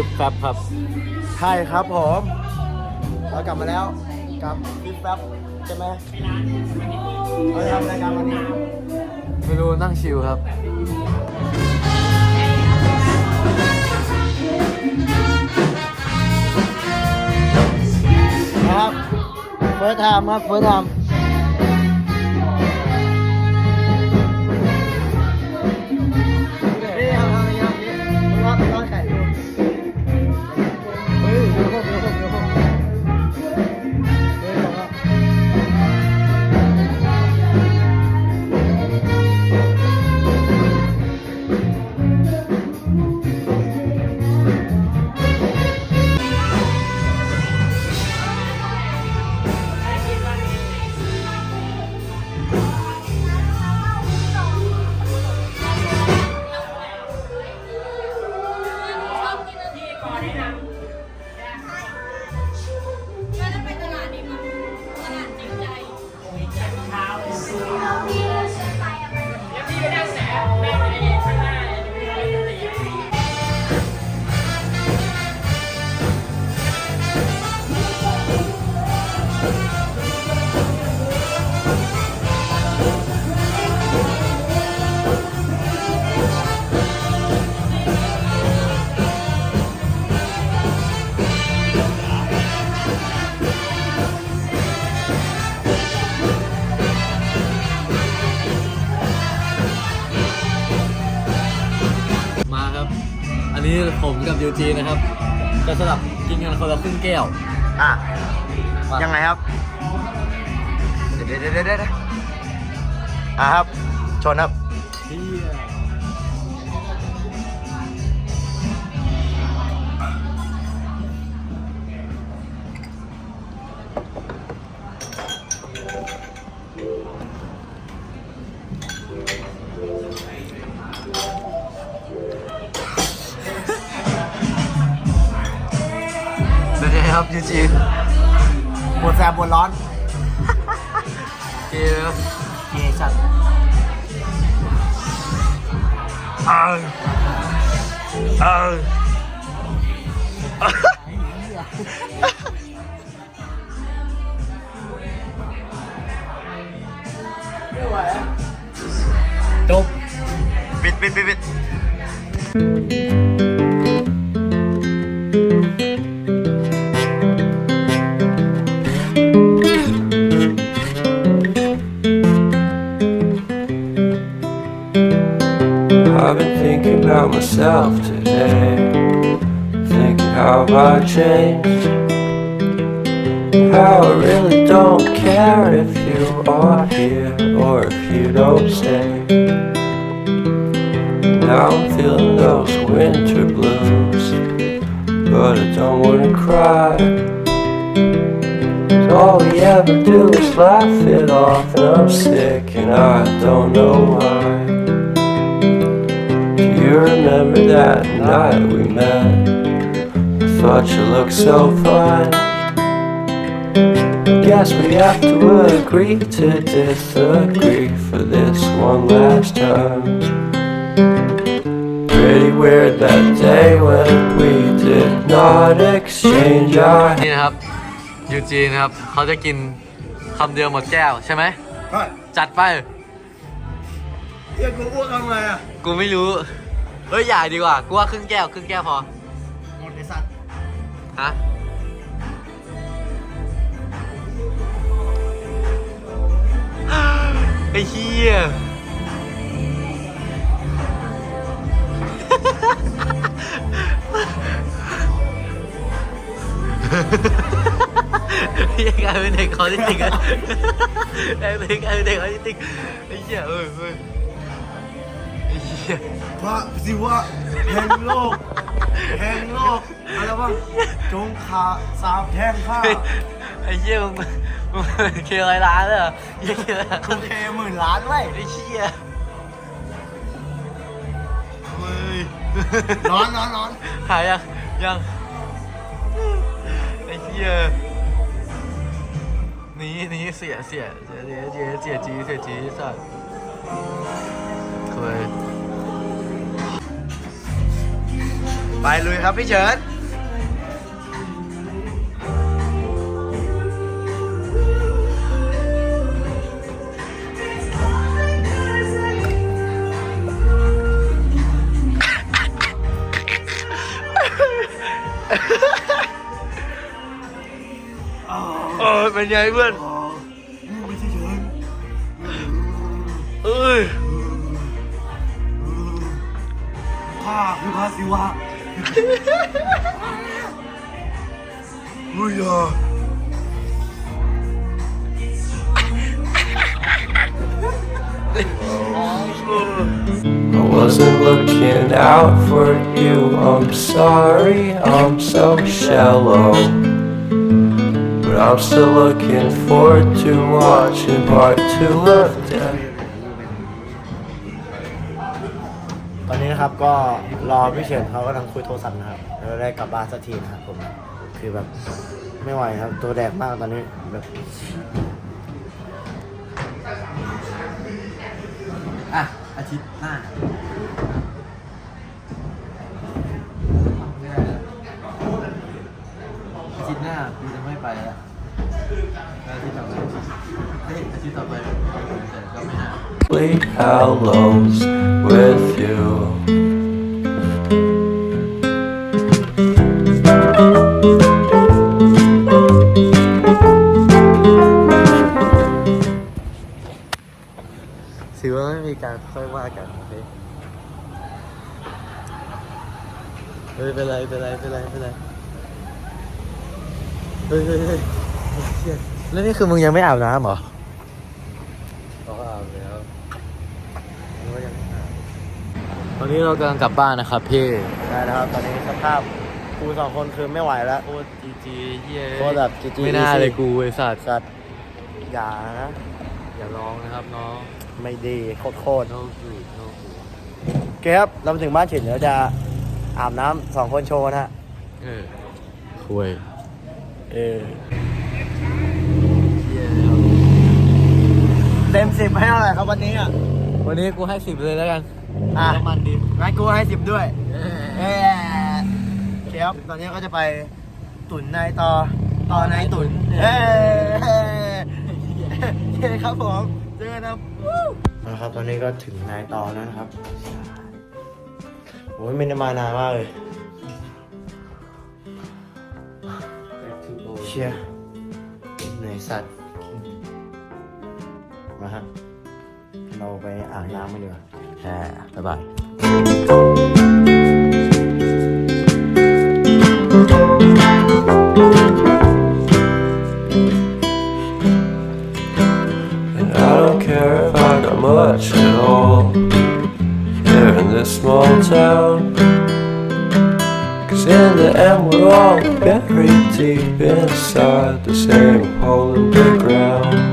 ฟิปแป๊บครับใช่ครับผมเรากลับมาแล้วกับฟิปแป๊บใช่ไหมเราจะทำรายการวันนี้ไม่รู้นั่งชิลครับนะครับเฟิร์สไทม์ครับเฟิร์สไทม์ นนี้ผมกับยูจีนะครับ จะสลับกินกันคนละครึ่งแก้วอะ มายังไงครับ เดี๋ยวเดี๋ยวเดี๋ยวเดี๋ยวอะครับ ชนครับเฮีย ครับยูจีปวดแสบปวดร้อนเกมครับเกชัดเออเออจบปิดปิดปิดปิด how I changed. How I really don't care if you are here or if you don't stay. Now I'm feeling those winter blues. But I don't wanna cry. all we ever do is laugh it off, and I'm sick, and I don't know why. Do you remember that night we met? I thought you looked so fine. Guess we have to agree to disagree for this one last time. Pretty weird that day when we did not exchange our นี่นะครับยูจีนะครับเขาจะกินคำเดียวหมดแก้วใช่ไหมจัดไปเฮียกูอ้วกทำไงอะ กูไม่รู้ เฮ้ย อย่าดีกว่า กูว่าครึ่งแก้ว ครึ่งแก้วพอหมดไอสัตว์ ฮะไอ้เหี้ยพี่กลายเป็นเด็กคอที่ติงอะกลายเป็นกลายเป็นเด็กคอที่ติงไอ้เหี้ยเอ้ย พระสิวะแห่งโลก แห่งโลก อะไรวะจงขาสาบแท่งข้าเฮ้ยไอ้เหี้ยมึงมึงเคร้อยล้านเลยเหรอเหี้ยเคร้อยล้านคุณเคหมื่นล้านไว้ยไอ้เหี้ยเฮ้ยร้อนร้อนร้อนหายยังยังไอ้เหี้ยหนีหนีเสียเสียเสียเสียเสียเสียจีเสียจีสัตว์ ไปลุยครับพี่เฉินเออเป็นไงเพื่อนเอ้ยข้าคือพระศิวะ I wasn't looking out for you, I'm sorry, I'm so shallow. But I'm still looking forward to watching part two of ตอนนี้นะครับก็รอพี่เฉินเขากำลังคุยโทรศัพท์นะครับแล้วได้กลับบ้านสักทีนะครับผมคือแบบไม่ไหวครับ ตัวแดกมากตอนนี้แบบอะอาทิตย์หน้าอาทิตย์หน้ากูจะไม่ไปแล้ว แล้วอาทิตย์ต่อไปเฮ้ยอาทิตย์ต่อไปแต่ก็ไม่น่า Complete hellos with you. ถือว่าไม่มีการค่อยว่ากันโอเคเฮ้ยเป็นไรเป็นไรเป็นไรเป็นไรเฮ้ยเฮ้ย เฮ้ยเชี่ยแล้วนี่คือมึงยังไม่อาบน้ำเหรอเขาก็เอาแล้วหรือว่ายังไม่อาบตอนนี้เรากำลังกลับบ้านนะครับพี่ได้นะครับ ตอนนี้สภาพกูสองคนคือไม่ไหวแล้วโคตรจีจีเฮียโคตรแบบ GG ไม่น่าเลยกูไอ้สัตว์สัตว์อย่านะอย่าร้องนะครับน้องไม่ดีโคตรโคตรโนกูโนกูโอเคครับเรามาถึงบ้านเฉินเดี๋ยวจะอาบน้ำสองคนโชว์นะฮะเออคุยเออ เต็มสิบให้เท่าไหร่ครับวันนี้อะ วันนี้กูให้สิบเลยแล้วกันอะ น้ำมันดิงั้นกูให้สิบด้วยเออเอ้เดี๋ยวตอนนี้ก็จะไปตุนนายต่อต่อนายตุนเอ้โอเคครับผมเจอกันครับนะครับ ตอนนี้ก็ถึงนายต่อแล้วนะครับโอ้ยไม่ได้มานานมากเลยเชียร์เหนื่อยสัตว์ มาฮะเราไปอาบน้ำกันดีกว่าแช่บ๊ายบาย And I don't care if I got much at all here in this small town. Cause in the end, we're all buried deep inside the same hole in the ground.